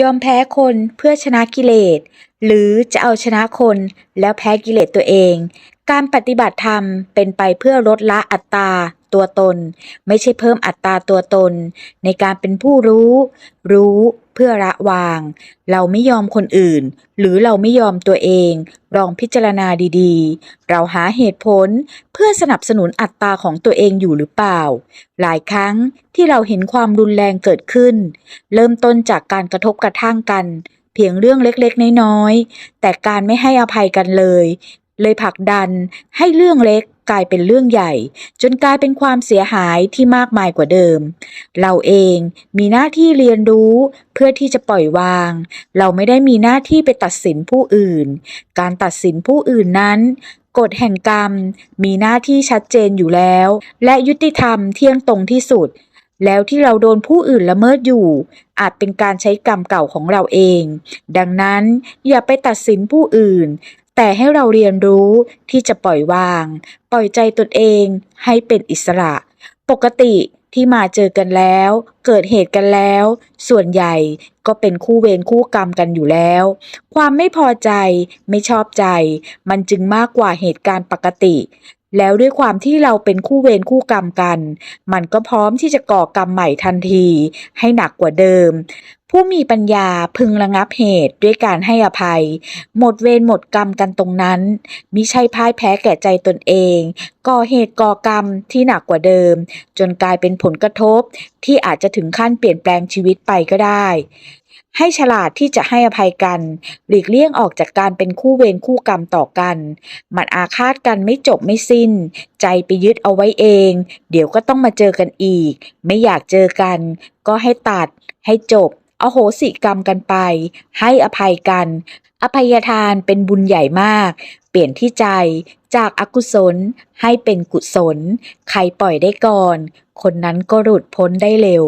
ยอมแพ้คนเพื่อชนะกิเลส หรือจะเอาชนะคนแล้วแพ้กิเลสตัวเอง การปฏิบัติธรรมเป็นไปเพื่อลดละอัตตาตัวตน ไม่ใช่เพิ่มอัตตาตัวตน ในการเป็นผู้รู้ รู้เพื่อละวาง เราไม่ยอมคนอื่น หรือเราไม่ยอมตัวเอง ลองพิจารณาดีๆ เราหาเหตุผลเพื่อสนับสนุนอัตตาของตัวเองอยู่หรือเปล่า หลายครั้งที่เราเห็นความรุนแรงเกิดขึ้น เริ่มต้นจากการกระทบกระทั่งกัน เพียงเรื่องเล็กๆ น้อยๆแต่การไม่ให้อภัยกันเลย เลยผลักดันให้เรื่องเล็กกลายเป็นเรื่องใหญ่ จนกลายเป็นความเสียหายที่มากมายกว่าเดิม เราเองมีหน้าที่เรียนรู้เพื่อที่จะปล่อยวาง เราไม่ได้มีหน้าที่ไปตัดสินผู้อื่น การตัดสินผู้อื่นนั้นกฎแห่งกรรมมีหน้าที่ชัดเจนอยู่แล้ว และยุติธรรมเที่ยงตรงที่สุด แล้วที่เราโดนผู้อื่นละเมิดอยู่ อาจเป็นการใช้กรรมเก่าของเราเอง ดังนั้นอย่าไปตัดสินผู้อื่น แต่ให้เราเรียนรู้ที่จะปล่อยวาง ปล่อยใจตนเองให้เป็นอิสระ ปกติที่มาเจอกันแล้ว เกิดเหตุกันแล้ว ส่วนใหญ่ก็เป็นคู่เวรคู่กรรมกันอยู่แล้ว ความไม่พอใจไม่ชอบใจ มันจึงมากกว่าเหตุการณ์ปกติ แล้วด้วยความที่เราเป็นคู่เวรคู่กรรมกัน มันก็พร้อมที่จะก่อกรรมใหม่ทันที ให้หนักกว่าเดิม ผู้มีปัญญาพึงระงับเหตุด้วยการให้อภัย หมดเวรหมดกรรมกันตรงนั้นมิใช่พ่ายแพ้แก่ใจตนเอง ก่อเหตุก่อกรรมที่หนักกว่าเดิม จนกลายเป็นผลกระทบ ที่อาจจะถึงขั้นเปลี่ยนแปลงชีวิตไปก็ได้ ให้ฉลาดที่จะให้อภัยกัน หลีกเลี่ยงออกจากการเป็นคู่เวรคู่กรรมต่อกัน มันอาฆาตกันไม่จบไม่สิ้น ใจไปยึดเอาไว้เอง เดี๋ยวก็ต้องมาเจอกันอีก ไม่อยากเจอกัน ก็ให้ตัด ให้จบ อโหสิกรรมกันไป ให้อภัยกัน อภัยทานเป็นบุญใหญ่มาก เปลี่ยนที่ใจจากอากุศลให้เป็นกุศล ใครปล่อยได้ก่อน คนนั้นก็หลุดพ้นได้เร็ว